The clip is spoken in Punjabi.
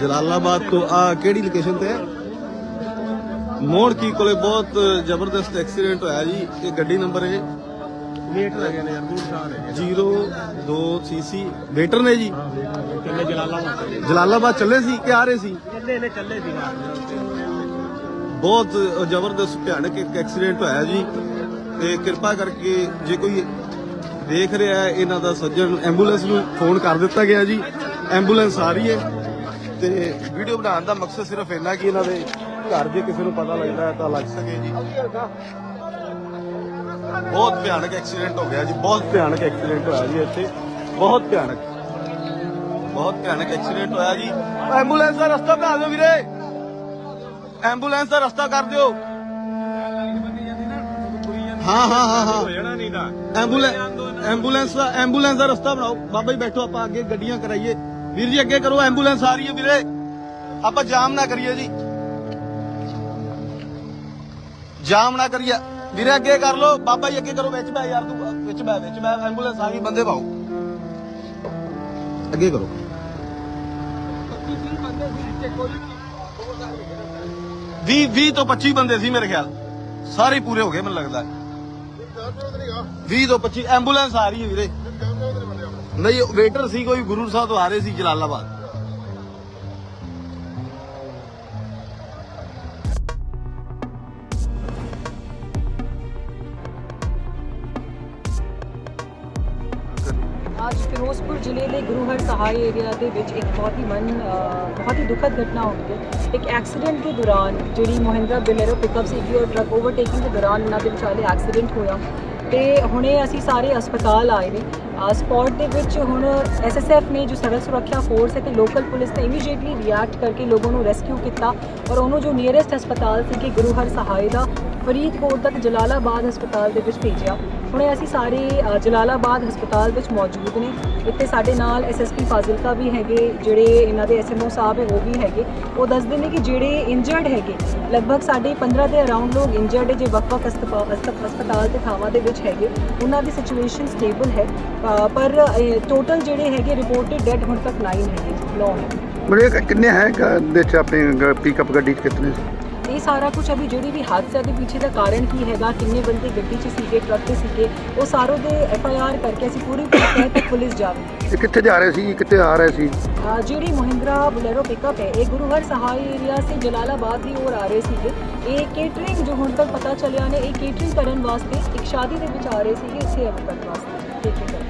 ਜਲਾਲਾਬਾਦ ਤੋਂ ਆ ਕਿਹੜੀ ਲੋਕੇਸ਼ਨ ਤੇ? ਹੈ ਮੋੜ ਕੀ ਕੋਲੇ ਬਹੁਤ ਜ਼ਬਰਦਸਤ ਐਕਸੀਡੈਂਟ ਹੋਇਆ ਜੀ। ਇਹ ਗੱਡੀ ਨੰਬਰ ਹੈ ਵੇਟ ਲੱਗੇ ਨੇ ਯਾਰ ਦੂਰ ਹੈ 02 ਸੀਸੀ। ਵੇਟਰ ਨੇ ਜੀ। ਚੱਲੇ ਜਲਾਲਾਬਾਦ। ਜਲਾਲਾਬਾਦ ਚੱਲੇ ਸੀ ਕਿ ਆ ਰਹੇ ਸੀ? ਚੱਲੇ ਨੇ ਚੱਲੇ ਸੀ ਬਹੁਤ ਜ਼ਬਰਦਸਤ ਭਿਆਨਕ ਇੱਕ ਐਕਸੀਡੈਂਟ ਹੋਇਆ ਜੀ। ਤੇ ਕਿਰਪਾ ਕਰਕੇ ਜੇ ਕੋਈ ਦੇਖ ਰਿਹਾ ਇਹਨਾਂ ਦਾ ਸੱਜਣ ਐਂਬੂਲੈਂਸ ਨੂੰ ਫੋਨ ਕਰ ਦਿੱਤਾ ਗਿਆ ਜੀ। ਐਂਬੂਲੈਂਸ ਆ ਰਹੀ ਹੈ। ਤੇ ਵੀਡੀਓ ਬਣਾਉਣ ਦਾ ਮਕਸਦ ਸਿਰਫ ਇੰਨਾ ਕਿ ਇਹਨਾਂ ਦੇ ਘਰ ਜੇ ਕਿਸੇ ਨੂੰ ਪਤਾ ਲੱਗਦਾ ਹੈ ਤਾਂ ਲੱਗ ਸਕੇ ਜੀ। ਬਹੁਤ ਭਿਆਨਕ ਐਕਸੀਡੈਂਟ ਹੋ ਗਿਆ ਜੀ ਬਹੁਤ ਭਿਆਨਕ ਐਕਸੀਡੈਂਟ ਹੋਇਆ ਜੀ ਇੱਥੇ। ਬਹੁਤ ਭਿਆਨਕ। ਬਹੁਤ ਭਿਆਨਕ ਐਕਸੀਡੈਂਟ ਹੋਇਆ ਜੀ। ਐਂਬੂਲੈਂਸ ਦਾ ਰਸਤਾ ਬਣਾ ਦਿਓ ਵੀਰੇ। ਐਂਬੂਲੈਂਸ ਦਾ ਰਸਤਾ ਕਰ ਦਿਓ। ਹਾਂ ਹਾਂ ਹਾਂ ਹਾਂ। ਐਂਬੂਲੈਂਸ ਐਂਬੂਲੈਂਸ ਦਾ ਐਂਬੂਲੈਂਸ ਦਾ ਰਸਤਾ ਬਣਾਓ। ਬਾਬਾ ਜੀ ਬੈਠੋ ਆਪਾਂ ਅੱਗੇ ਗੱਡੀਆਂ ਕਰਾਈਏ। ਵੀਰ ਜੀ ਅੱਗੇ ਕਰੋ ਐਂਬੂਲੈਂਸ ਆ ਰਹੀ ਹੈ ਵੀਰੇ। ਆਪਾਂ ਜਾਮ ਨਾ ਕਰੀਏ ਜੀ। ਜਾਮ ਨਾ ਕਰੀਏ। ਵੀਰੇ ਅੱਗੇ ਕਰ ਲੋ ਬਾਬਾ ਜੀ ਅੱਗੇ ਕਰੋ। ਵਿੱਚ ਬੈ ਯਾਰ ਤੂੰ। ਵਿੱਚ ਬੈ ਵਿੱਚ ਬੈ ਐਂਬੂਲੈਂਸ ਆ ਗਈ ਬੰਦੇ ਪਾਓ ਅੱਗੇ ਕਰੋ। 20 20 ਤੋਂ 25 ਬੰਦੇ ਸੀ ਮੇਰੇ ਖਿਆਲ। ਸਾਰੇ ਪੂਰੇ ਹੋ ਗਏ ਮੈਨੂੰ ਲੱਗਦਾ। 20 ਤੋਂ 25 ਐਂਬੂਲੈਂਸ ਆ ਰਹੀ ਹੈ ਵੀਰੇ। ਨਹੀਂ ਵੇਟਰ ਸੀ ਕੋਈ, ਗੁਰੂ ਸਾਹਿਬ ਤੋਂ ਆ ਰਹੇ ਸੀ ਜਲਾਲਾਬਾਦ। ਅੱਜ ਫਿਰੋਜ਼ਪੁਰ ਜ਼ਿਲ੍ਹੇ ਦੇ ਗੁਰੂਹਰ ਸਹਾਇ ਏਰੀਆ ਦੇ ਵਿੱਚ ਇੱਕ ਬਹੁਤ ਹੀ ਮਨ ਬਹੁਤ ਹੀ ਦੁਖਦ ਘਟਨਾ ਹੋਈ ਹੈ। ਇੱਕ ਐਕਸੀਡੈਂਟ ਦੇ ਦੌਰਾਨ ਜਿਹੜੀ ਮਹਿੰਦਰਾ ਬਿਲੇਰੋ ਪਿਕਅਪ ਸੀਗੀ, ਉਹ ਟਰੱਕ ਓਵਰਟੇਕਿੰਗ ਦੇ ਦੌਰਾਨ ਉਹਨਾਂ ਦੇ ਵਿਚਾਲੇ ਐਕਸੀਡੈਂਟ ਹੋਇਆ। ਤੇ ਹੁਣੇ ਅਸੀਂ ਸਾਰੇ ਹਸਪਤਾਲ ਆਏ ਨੇ। ਸਪੌਟ ਦੇ ਵਿੱਚ ਹੁਣ ਐਸਐਸਐਫ ਨੇ ਜੋ ਸੜਕ ਸੁਰੱਖਿਆ ਫੋਰਸ ਹੈ ਤੇ ਲੋਕਲ ਪੁਲਿਸ ਨੇ ਇਮੀਡੀਏਟਲੀ ਰਿਐਕਟ ਕਰਕੇ ਲੋਕਾਂ ਨੂੰ ਰੈਸਕਿਊ ਕੀਤਾ ਔਰ ਉਹਨੂੰ ਜੋ ਨੀਅਰੈਸਟ ਹਸਪਤਾਲ ਸੀ ਕਿ ਗੁਰੂ ਹਰ ਸਹਾਇ ਦਾ, ਫਰੀਦਕੋਟ ਤੱਕ ਜਲਾਲਾਬਾਦ ਹਸਪਤਾਲ ਦੇ ਵਿੱਚ ਭੇਜਿਆ। ਹੁਣੇ ਅਸੀਂ ਸਾਰੇ ਜਲਾਲਾਬਾਦ ਹਸਪਤਾਲ ਵਿੱਚ ਮੌਜੂਦ ਨੇ। ਇੱਥੇ ਸਾਡੇ ਨਾਲ ਐਸਐਸਪੀ ਫਾਜ਼ਿਲਕਾ ਵੀ ਹੈਗੇ, ਜਿਹੜੇ ਇਹਨਾਂ ਦੇ ਐਸਐਮਓ ਸਾਹਿਬ ਹੈ ਉਹ ਵੀ ਹੈਗੇ। ਉਹ ਦੱਸਦੇ ਨੇ ਕਿ ਜਿਹੜੇ ਇੰਜਰਡ ਹੈਗੇ, ਲਗਭਗ ਸਾਡੇ 15 ਦੇ ਅਰਾਊਂਡ ਲੋਕ ਇੰਜਰਡ ਹੈ ਜੇ ਵੱਖ-ਵੱਖ ਹਸਪਤਾਲ ਹਸਪਤਾਲ ਤੇ ਥਾਵਾਂ ਦੇ ਵਿੱਚ ਹੈਗੇ, ਉਹਨਾਂ ਦੀ ਸਿਚੁਏਸ਼ਨ ਸਟੇਬਲ ਹੈ। ਪਰ ਟੋਟਲ ਜਿਹੜੇ ਹੈਗੇ ਰਿਪੋਰਟਡ ਡੈਡ ਹੁਣ ਤੱਕ 9 ਹੈਗੇ 9 ਹੈ। ਬੜੇ ਕਿੰਨੇ ਹੈ? ਦੇ ਚ ਆਪਣੇ ਪਿਕਅਪ ਗੱਡੀ ਚ ਕਿਤਨੇ ਇਹ ਸਾਰਾ ਕੁਝ ਅਭੀ ਜਿਹੜੀ ਵੀ ਹਾਦਸੇ ਦੇ ਪਿੱਛੇ ਦਾ ਕਾਰਨ ਕੀ ਹੈਗਾ ਕਿੰਨੇ ਬੰਦੇ ਗੱਡੀ 'ਚ ਸੀਗੇ ਟਰੱਕ 'ਤੇ ਸੀਗੇ ਉਹ ਸਾਰੋ ਦੇ ਐਫ ਆਈ ਆਰ ਕਰਕੇ ਅਸੀਂ ਪੂਰੀ ਤਹਿ ਤੱਕ ਪੁਲਿਸ ਇਹ ਕਿੱਥੇ ਜਾ ਰਹੇ ਸੀ ਕਿੱਥੇ ਆ ਰਹੇ ਸੀ? ਅ, ਜਿਹੜੀ ਮਹਿੰਦਰਾ ਬੁਲੇਰੋ ਪਿਕਅਪ ਹੈ ਇਹ ਗੁਰੂ ਹਰ ਸਹਾਇ ਏਰੀਆ ਸੇ ਜਲਾਲਾਬਾਦ ਦੀ ओर ਆ ਰਹੇ ਸੀਗੇ। ਇਹ ਕੇਟਰਿੰਗ ਜੋ ਹੁਣ ਤੱਕ ਪਤਾ ਚੱਲਿਆ ਨੇ ਇਹ ਕੇਟਰਿੰਗ ਕਰਨ ਵਾਸਤੇ ਇੱਕ ਸ਼ਾਦੀ ਦੇ ਵਿੱਚ ਆ ਰਹੇ ਸੀਗੇ ਅਵਰ ਕਰਨ ਵਾਸਤੇ। ਕੇਟਰਿੰਗ ਕਰਨ।